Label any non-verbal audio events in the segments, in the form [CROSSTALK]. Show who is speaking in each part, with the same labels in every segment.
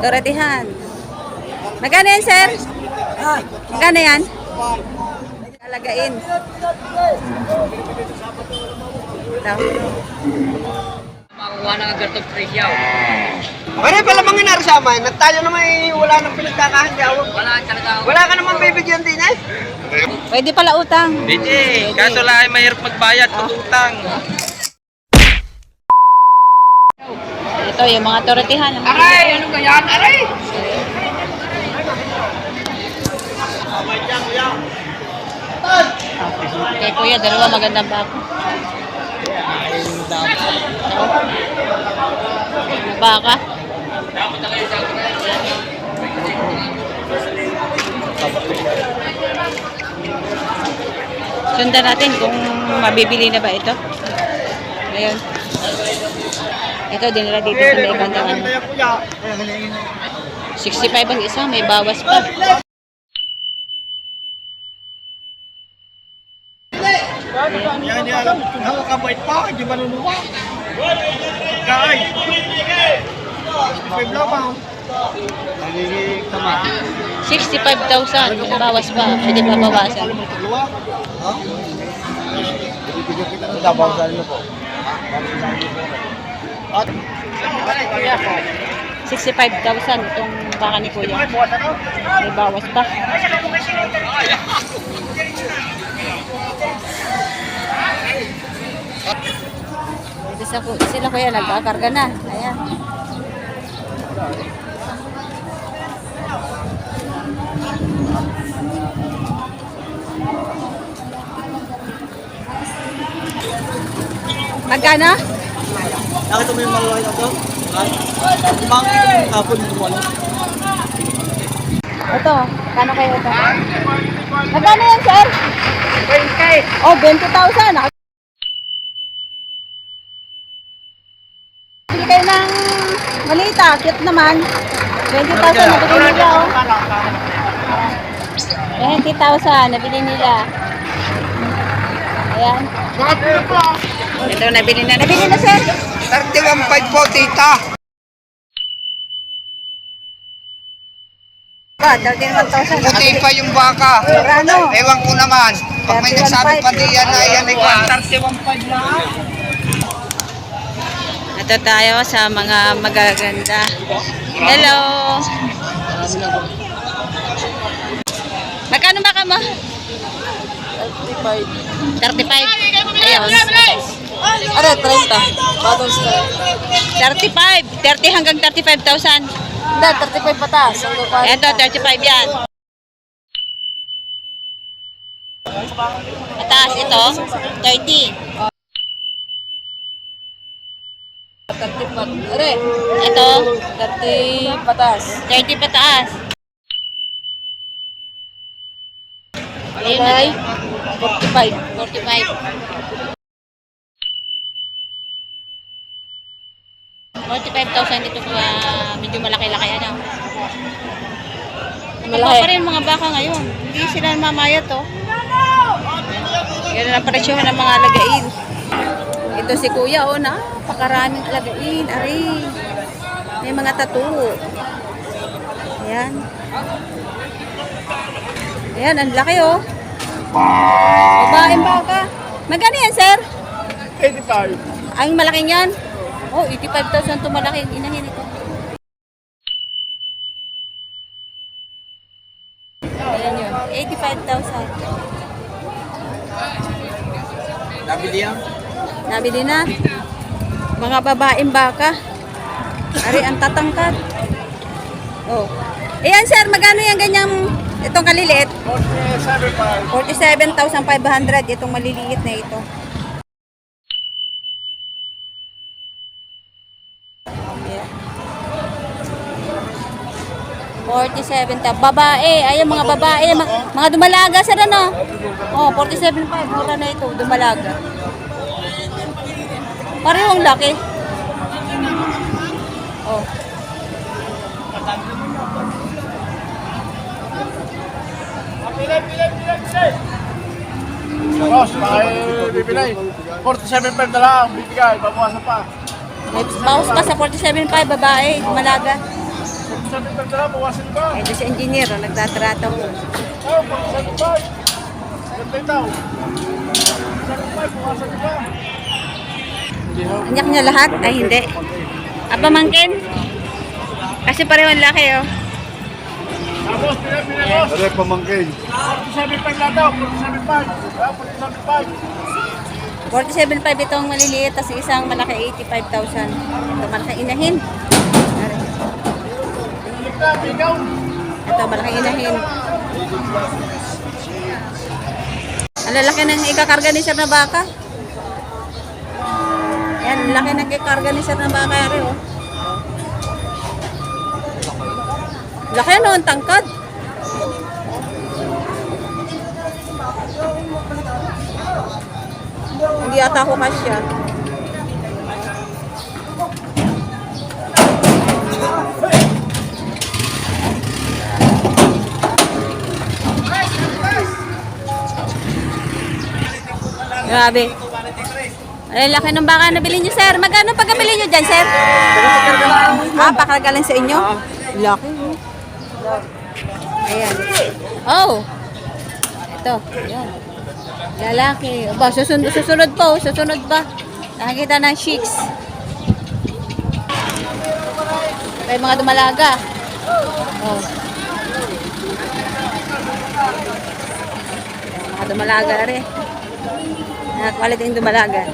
Speaker 1: Toretihan. Magkano yan, sir? Magkano yan? Alagain. Ito.
Speaker 2: Makuha ng agartong presyaw.
Speaker 3: Okay na pala mga narsama, na tayo naman eh, wala nang pinagkakahandyaw.
Speaker 2: Wala talaga.
Speaker 3: Wala ka naman bibigyan din eh.
Speaker 1: Pwede pala utang.
Speaker 2: Hindi, kaso lang ay mahirap magbayad pag utang.
Speaker 1: Ito, yung mga toretihan.
Speaker 3: Aray! Ano ka yan? Aray!
Speaker 1: Kay kuya, dalawa magandang bako. Baka. Sundan natin kung mabibili na ba ito. Ngayon. Ito, dinala dito sa may bandang ano. 65 ang isa, may bawas pa.
Speaker 3: Yan alam, kung hawak ka bait pa, hindi manunuwa. Kay! Nagiging tama.
Speaker 1: 65,000, may bawas pa. Pwede pa bawasan.
Speaker 3: Ha? Bawasan mo po. At,
Speaker 1: 65,000 itong baka ni Kuya. May bawas pa. Dito sa ku- sila kuya nagkakarga na. Ayan. Magkano?
Speaker 3: Nakita mo yung maluhay na to? Ha? Umangin yung hapon mo ano?
Speaker 1: Ito, kano kayo ito? Magkano yan, sir? 20. Oh, 20,000. Nak- Bili kayo ng malita. Cute naman. 20,000 nabili nila, oh. 20,000 nabili nila. Ayan. Ito, nabili na. Nabili na, sir.
Speaker 3: 31.5 po, tita.
Speaker 1: Ah, 31,000.
Speaker 3: Puti pa yung baka.
Speaker 1: Ano?
Speaker 3: Ewan ko naman. Pag may
Speaker 1: 31.5.
Speaker 3: nagsabi pa di yan na yan ay kwan.
Speaker 1: Ito tayo sa mga magaganda. Hello! Magkano ba ka mo? 35. 35. Ayun.
Speaker 3: Ano, 30. Bagong sa...
Speaker 1: 35. 30 hanggang 35,000.
Speaker 3: Hindi, 35 patas.
Speaker 1: Ito, 35 yan. Mataas ito, 30.
Speaker 3: 30 pat... Are,
Speaker 1: Ito,
Speaker 3: 30 patas.
Speaker 1: 30 pataas. Ayun na. 45. 45. 45,000 dito pa medyo malaki-laki ano. Malaki. pa rin mga baka ngayon. Hindi sila mamayat to. Yan ang presyohan ng mga lagain. Ito si Kuya, oh, napakaraming lagain. Ari, may mga tattoo. Ayan. Ayan, ang laki, oh. Babaeng baka. Magkano yan, sir?
Speaker 3: 85.
Speaker 1: Ang malaking yan? Oh, 85,000 to malaki. Inahin ito. Ayan yun. 85,000.
Speaker 3: Nabili yan?
Speaker 1: Nabili na. Mga babaeng baka. Ari, ang tatangkad. Oh. Ayan, sir. Magkano yan ganyang itong kaliliit? 47,500 itong maliliit na ito. 47 ta. Babae. Ayan mga babae. Mga, mga dumalaga sir ano? Oh, 47.5. Mura na ito. Dumalaga. Parehong laki. Oh.
Speaker 4: Boss, ay bibili. 47 na lang, bibigay, babawasan pa.
Speaker 1: May bawas pa sa 47.5 babae, malaga.
Speaker 4: 47 per dala, bawasan.
Speaker 1: Eh, doon si engineer, oh, nagtatrato.
Speaker 4: Oh, 47. Ganda itaw. 47, bawasan pa.
Speaker 1: Anyak niya lahat? Ay, hindi. Apa mangkin? Kasi pareho ang laki, oh.
Speaker 4: Tapos, pinag pinagos.
Speaker 3: Ano pamangkin?
Speaker 4: 47 per dala, 47 pa. Ah, 47 pa.
Speaker 1: 47.5 itong maliliit, tapos isang malaki 85,000. Ito malaki inahin.
Speaker 4: Ito, bigaw.
Speaker 1: Ito malaki inahin. Ang lalaki ng ikakarga ni Sir na baka. Yan, laki ng ikakarga ni Sir na baka. Ari, oh. Laki no, ang tangkad. Hindi ata ako kasya. Grabe. Ay, laki ng baka na bilhin niyo, sir. Magkano pagkabili niyo dyan, sir? Ah, pakagaling sa inyo? Laki. oh. Ayan. Oh. Ito. Ayan. Lalaki. Aba, susunod, susunod pa, oh. Susunod pa. Nakakita ng chicks. Yung mga dumalaga. Oh. Mga dumalaga rin. Ah, quality yung dumalaga.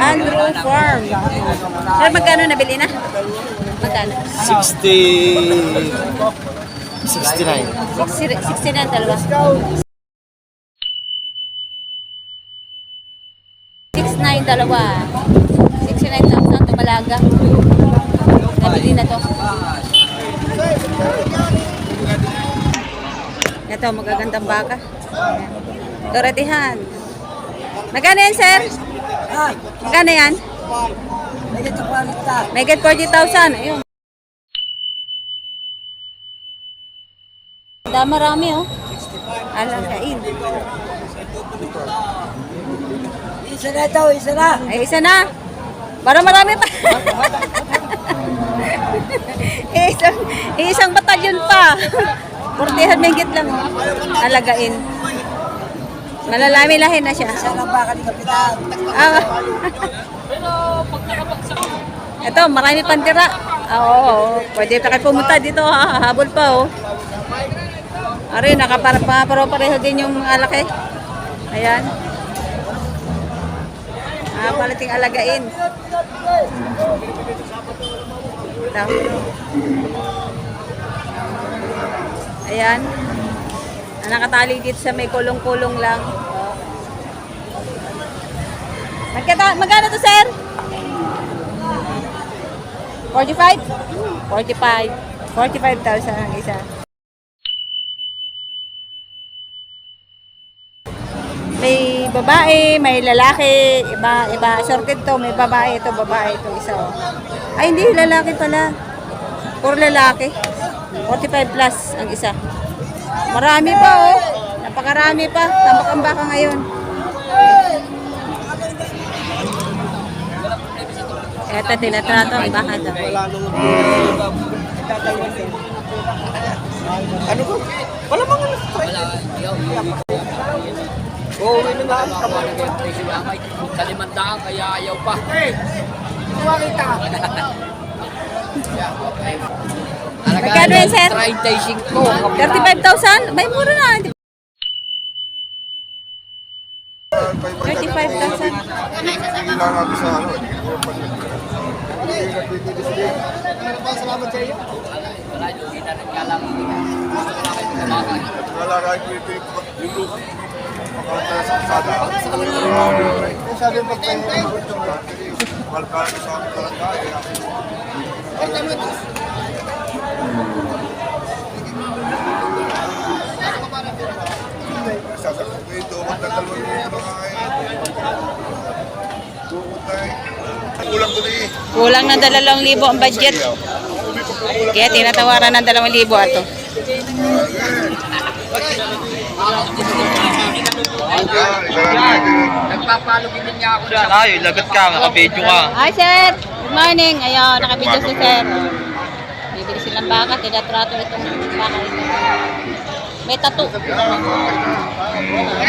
Speaker 1: Andrew Farm. Sir, magkano nabili na? Magkano?
Speaker 3: 60... 69.
Speaker 1: 60, 60 na ang dalawa. 69 dalawa. 69,000 tumalaga. Nabili na to. Ito, magagandang baka. Doretihan. Magkano yan, sir? Magkano yan? May get 40,000. Ayun. Da marami oh. Alakain.
Speaker 5: Isa na ito, isa na.
Speaker 1: Ay, isa na. Para marami pa. [LAUGHS] isang, isang batalyon pa. Portihan megit lang. Alagain. Malalami-lahi na siya.
Speaker 5: Isa na baka ni Kapitan.
Speaker 1: Ah. [LAUGHS] Ito, marami pang tira. Ah, oo, oo. Pwede pa kayo pumunta dito, ha? Habol pa, oh. Ari, nakaparo-pareho din yung alaki. Ayan. Ah, palating alagain. Ito. Ayan. Ah, nakatali dito sa may kulong-kulong lang. Magkata, magkano to, sir? 45? 45. 45,000 ang isa. May babae, may lalaki, iba, iba, sorted to, may babae ito, babae ito, isa. oh. Ay, hindi, lalaki pala. Puro lalaki. 45 plus ang isa. Marami pa, oh. Napakarami pa. Tambak ang baka ngayon. Ito, tinatrato ang baka daw.
Speaker 3: Ano ko? Wala mga Oo, oh, yun na.
Speaker 2: Sa limandaan, kaya ayaw pa.
Speaker 1: Magkano yan, sir?
Speaker 2: 35.
Speaker 1: 35,000? May mura na. 35,000.
Speaker 3: Kailangan natin sa ano. Salamat sa iyo.
Speaker 2: Wala yung kita nagkalaman.
Speaker 3: Wala kahit yung yung makakata sa kasada. Kung sa akin pagpahinga ko ito, mahal ka sa akin talaga. Sasakot ko ito, magtagalwa ko ito mga. Kulang ko na eh.
Speaker 1: Kulang ng 2,000 ang budget. Kaya tinatawaran ng 2,000 ato.
Speaker 3: Natin.
Speaker 2: Nagpapalugin din niya ako
Speaker 6: Yan, ay, lagat ka, nakabidyo ka.
Speaker 1: Hi, sir. Good morning. Ayun, nakabidyo si sir. Bibili silang baka. Tinatrato itong baka ito. May tattoo.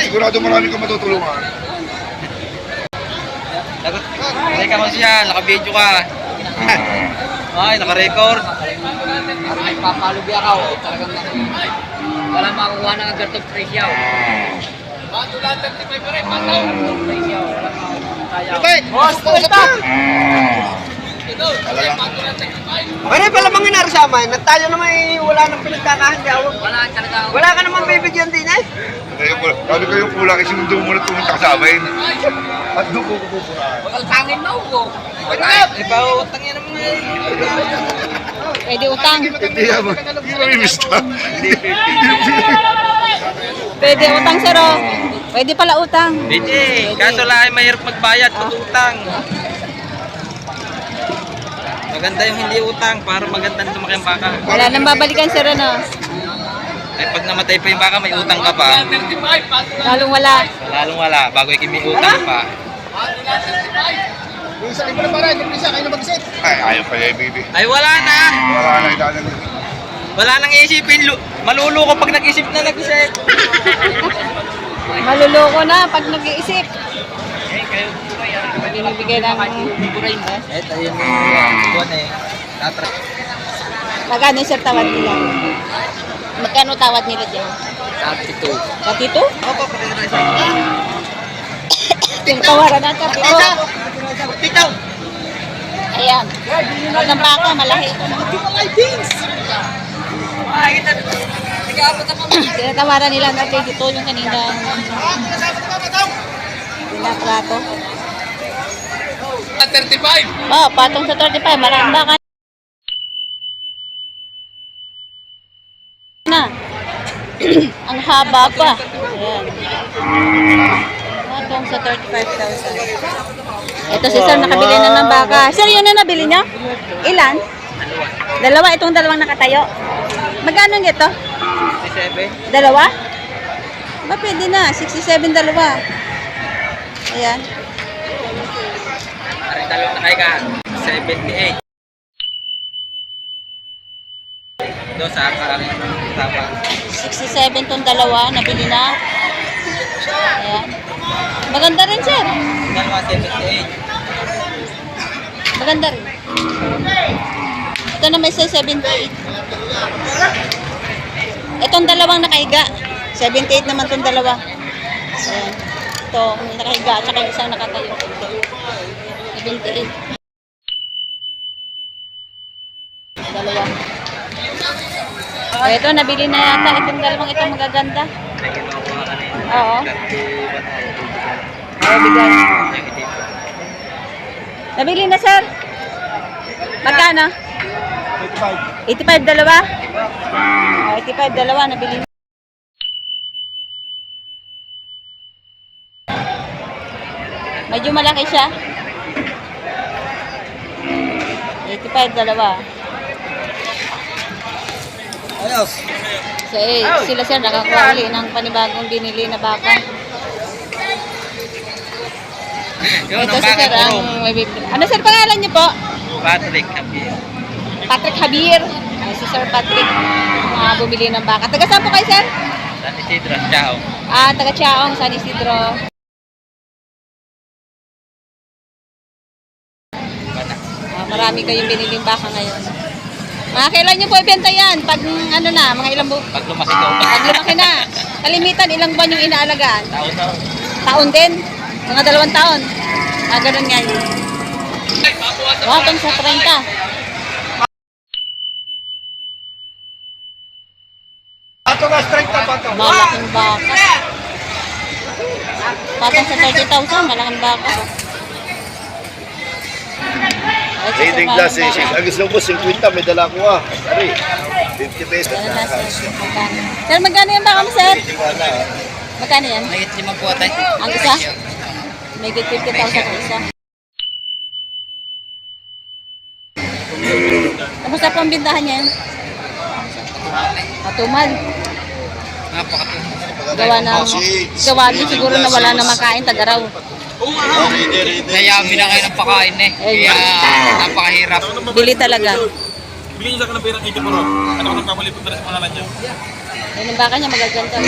Speaker 3: Sigurado marami kang matutulungan.
Speaker 6: Lagat, hindi ka mo siya, nakabidyo ka. ay, nakarecord.
Speaker 2: Ay, papalugi ako. Talagang wala makukuha ng agartog presyo. Bato lang 35 pa rin, bato. Presyo, wala makukuha.
Speaker 4: Boss, pusta! Pwede pala mga narisama, na tayo naman eh, wala nang pinagkakahandawag.
Speaker 2: Wala talaga ako.
Speaker 4: Wala ka naman bibigyan din eh.
Speaker 3: Sabi kayo kulang kasi mundo mo na tumunta ka sa amin. At doon ko kukulaan.
Speaker 2: Utangin mo ko.
Speaker 6: Ipautang yan naman eh.
Speaker 1: Pwede utang.
Speaker 3: Hindi naman, hindi mamimista. [LAUGHS]
Speaker 1: Pwede utang, sir. Oh. Pwede pala utang.
Speaker 6: Pwede, kaso lang ay mahirap magbayad pag utang. Maganda yung hindi utang para maganda lumaki ang baka.
Speaker 1: Wala nang babalikan, sir. Ano?
Speaker 6: Ay pag namatay pa yung baka, may utang ka pa.
Speaker 1: Lalong wala.
Speaker 6: Lalong wala, bago yung may utang pa.
Speaker 4: Isa libre para, hindi isa kayo na mag-set.
Speaker 3: Ay, ayaw pa niya, baby.
Speaker 6: Ay wala na!
Speaker 3: Wala na idalang.
Speaker 6: Wala nang iisipin. Lu- Maluluko pag nag-isip na nag-isip.
Speaker 1: Maluloko na pag nag-iisip. Binibigay ng...
Speaker 6: Ito yun yung buwan eh. Tatra.
Speaker 1: Magkano, sir, tawad nila? Magkano tawad nila dyan?
Speaker 2: Sabi ito.
Speaker 1: Katito?
Speaker 6: Opo, pati na
Speaker 1: tawaran ng katito.
Speaker 6: Titaw!
Speaker 1: Ayan. Ang baka, malaki ito. Tinatawaran nila ng dito yung kanina. Pinatrato.
Speaker 2: 35!
Speaker 1: Oh, patong sa 35. Maraming baka na. [CLEARS THROAT] Ang haba pa. Ayan. Patong sa 35,000. Ito si Sir, nakabili na ng baka. Sir, yun na nabili niya? Ilan? Dalawa, itong dalawang nakatayo. Magkano nito?
Speaker 6: 67.
Speaker 1: Dalawa? Ba, pwede na. 67 dalawa. Ayan.
Speaker 6: Aray dalawang nakay ka. 78. Do sa karang tama.
Speaker 1: 67 tong dalawa, nabili na. Ayan. Maganda rin, sir.
Speaker 6: Dalawa 78.
Speaker 1: Maganda rin. Ito na may size 78. Itong dalawang nakahiga. 78 naman tong dalawa. Ayan. Ito, nakahiga at saka isang nakatayo. 78. Dalawa. O, ito, nabili na yata. Itong dalawang ito magaganda. Oo. Oo, bigay. Nabili na, sir. Magkano? 85 dalawa? Oh, 85 dalawa, nabili na. Medyo malaki siya. 85 dalawa.
Speaker 4: Ayos.
Speaker 1: So, eh, sila sir nakakuha uli ng panibagong binili na baka. Ito si sir ang may bibili. Ano sir pangalan niyo po?
Speaker 6: Patrick Javier.
Speaker 1: Patrick Javier. Ay, si Sir Patrick. Mga bumili ng baka. Taga saan po kayo sir?
Speaker 6: San Isidro, Chao.
Speaker 1: Ah, taga Chaong, San Isidro. Ah, marami kayong biniling baka ngayon. Mga kailan nyo po ibenta yan? Pag ano na, mga ilang bu-
Speaker 6: Pag lumaki ko.
Speaker 1: Pag lumaki na. Kalimitan, ilang buwan yung inaalagaan?
Speaker 6: Taon na.
Speaker 1: Taon din? Mga dalawang taon? Ah, ganun nga yun. Wapang sa 30.
Speaker 4: Ato nga strike na to.
Speaker 1: Malaking baka. Patang sa 30,000, malaking baka. Sa malaking
Speaker 3: glass eh.
Speaker 1: baka.
Speaker 3: Ang gusto mo, 50, may dala ko ah. Ari, 50 pesos na.
Speaker 1: sir? Magkano? Yan baka mo, sir?
Speaker 3: Ah.
Speaker 1: Magkano yan?
Speaker 6: Nagit limang po atay.
Speaker 1: Ang isa? May 50,000 ang isa. Kamusta po ang bintahan niyan? Matumal.
Speaker 6: Napakatundo.
Speaker 1: Gawa na, gawa din siguro na wala na makain, tagaraw.
Speaker 6: Kaya binakay ng pakain eh. Kaya napakahirap.
Speaker 1: Bili talaga.
Speaker 7: Bigyan niyo sa akin ng pera kay Jaburo. Ano ko nagpapalipot na rin sa pangalan niyo?
Speaker 1: Yan ang baka niya magaganda.